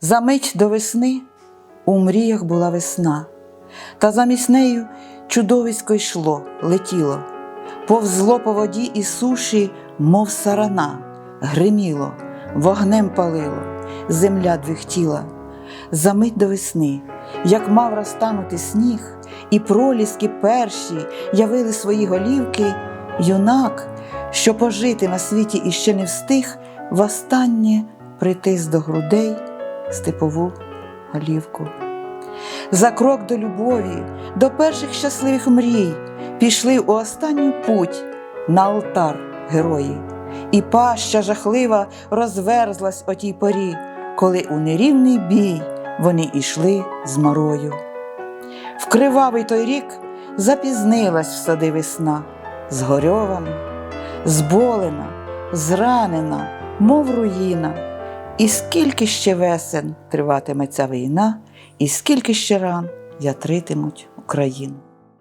За мить до весни у мріях була весна, та замість нею чудовисько йшло, летіло, повзло по воді і суші, мов сарана, гриміло, вогнем палило, земля двихтіла. За мить до весни, як мав розтанути сніг, і проліски перші явили свої голівки, юнак, що пожити на світі іще не встиг, востаннє притис до грудей степову голівку. За крок до любові, до перших щасливих мрій пішли у останню путь на алтар герої, і паща жахлива розверзлась о тій порі, коли у нерівний бій вони йшли з морою. В кривавий той рік запізнилась в сади весна, згорьована, зболена, зранена, мов руїна. І скільки ще весен триватиме ця війна, і скільки ще ран ятритимуть Україну.